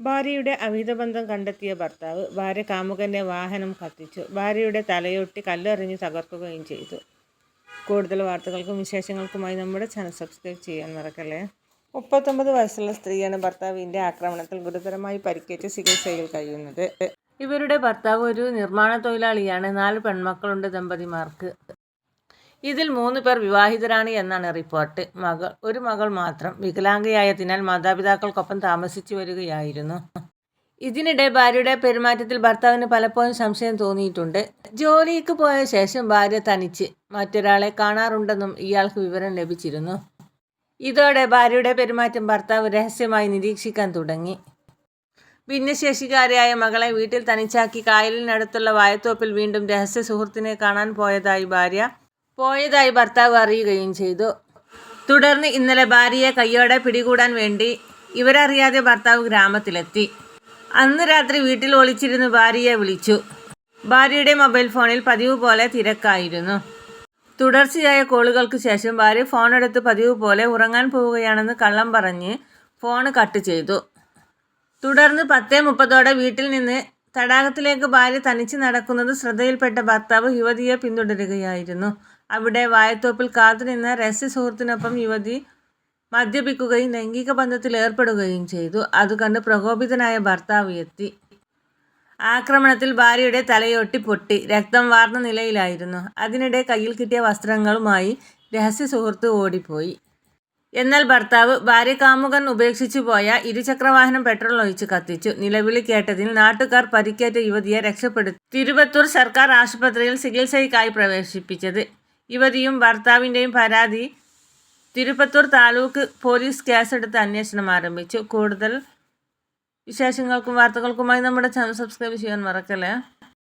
ഭാര്യയുടെ അമിതബന്ധം കണ്ടെത്തിയ ഭർത്താവ് ഭാര്യ കാമുകന്റെ വാഹനം കത്തിച്ചു. ഭാര്യയുടെ തലയൊട്ടി കല്ലെറിഞ്ഞ് തകർക്കുകയും ചെയ്തു. കൂടുതൽ വാർത്തകൾക്കും വിശേഷങ്ങൾക്കുമായി നമ്മുടെ ചാനൽ സബ്സ്ക്രൈബ് ചെയ്യാൻ മറക്കല്ലേ? മുപ്പത്തൊമ്പത് വയസ്സുള്ള സ്ത്രീയാണ് ഭർത്താവിന്റെ ആക്രമണത്തിൽ ഗുരുതരമായി പരിക്കേറ്റ് ചികിത്സയിൽ കഴിയുന്നത്. ഇവരുടെ ഭർത്താവ് ഒരു നിർമ്മാണ തൊഴിലാളിയാണ്. നാല് പെൺമക്കളുണ്ട് ദമ്പതിമാർക്ക്. ഇതിൽ മൂന്ന് പേർ വിവാഹിതരാണ് എന്നാണ് റിപ്പോർട്ട്. മകൾ ഒരു മകൾ മാത്രം. വികലാംഗയായതിനാൽ മാതാപിതാക്കൾക്കൊപ്പം താമസിച്ചു വരികയായിരുന്നു. ഇതിനിടെ ഭാര്യയുടെ പെരുമാറ്റത്തിൽ ഭർത്താവിന് പലപ്പോഴും സംശയം തോന്നിയിട്ടുണ്ട്. ജോലിക്ക് പോയ ശേഷം ഭാര്യ തനിച്ച് മറ്റൊരാളെ കാണാറുണ്ടെന്നും ഇയാൾക്ക് വിവരം ലഭിച്ചിരുന്നു. ഇതോടെ ഭാര്യയുടെ പെരുമാറ്റം ഭർത്താവ് രഹസ്യമായി നിരീക്ഷിക്കാൻ തുടങ്ങി. ഭിന്നശേഷിക്കാരിയായ മകളെ വീട്ടിൽ തനിച്ചാക്കി കായലിനടുത്തുള്ള വായത്തോപ്പിൽ വീണ്ടും രഹസ്യ സുഹൃത്തിനെ കാണാൻ പോയതായി ഭാര്യ പോയതായി ഭർത്താവ് അറിയുകയും ചെയ്തു. തുടർന്ന് ഇന്നലെ ഭാര്യയെ കയ്യോടെ പിടികൂടാൻ വേണ്ടി ഇവരറിയാതെ ഭർത്താവ് ഗ്രാമത്തിലെത്തി. അന്ന് രാത്രി വീട്ടിൽ ഒളിച്ചിരുന്ന് ഭാര്യയെ വിളിച്ചു. ഭാര്യയുടെ മൊബൈൽ ഫോണിൽ പതിവ് പോലെ തിരക്കായിരുന്നു. തുടർച്ചയായ കോളുകൾക്ക് ശേഷം ഭാര്യ ഫോൺ എടുത്ത് പതിവ് പോലെ ഉറങ്ങാൻ പോവുകയാണെന്ന് കള്ളം പറഞ്ഞ് ഫോൺ കട്ട് ചെയ്തു. തുടർന്ന് പത്തേ മുപ്പതോടെ വീട്ടിൽ നിന്ന് തടാകത്തിലേക്ക് ഭാര്യ തനിച്ച് നടക്കുന്നത് ശ്രദ്ധയിൽപ്പെട്ട ഭർത്താവ് യുവതിയെ പിന്തുടരുകയായിരുന്നു. അവിടെ വായത്തോപ്പിൽ കാത്തുനിന്ന രഹസ്യ സുഹൃത്തിനൊപ്പം യുവതി മദ്യപിക്കുകയും ലൈംഗിക ബന്ധത്തിൽ ഏർപ്പെടുകയും ചെയ്തു. അത് കണ്ട് പ്രകോപിതനായ ഭർത്താവ് എത്തി. ആക്രമണത്തിൽ ഭാര്യയുടെ തലയൊട്ടി പൊട്ടി. രക്തം വാർന്ന നിലയിലായിരുന്നു. അതിനിടെ കയ്യിൽ കിട്ടിയ വസ്ത്രങ്ങളുമായി രഹസ്യ സുഹൃത്ത് ഓടിപ്പോയി. എന്നാൽ ഭർത്താവ് ഭാര്യ കാമുകൻ ഉപേക്ഷിച്ചു പോയ ഇരുചക്രവാഹനം പെട്രോൾ ഒഴിച്ച് കത്തിച്ചു. നിലവിളി കേട്ടതിൽ നാട്ടുകാർ പരിക്കേറ്റ യുവതിയെ രക്ഷപ്പെടുത്തി. തിരുവത്തൂർ സർക്കാർ ആശുപത്രിയിൽ ചികിത്സയ്ക്കായി പ്രവേശിപ്പിച്ചത് യുവതിയും ഭർത്താവിന്റെയും പരാതി തിരുപ്പത്തൂർ താലൂക്ക് പോലീസ് കേസെടുത്ത് അന്വേഷണം ആരംഭിച്ചു. കൂടുതൽ വിശേഷങ്ങൾക്കും വാർത്തകൾക്കുമായി നമ്മുടെ ചാനൽ സബ്സ്ക്രൈബ് ചെയ്യാൻ മറക്കല്ലേ?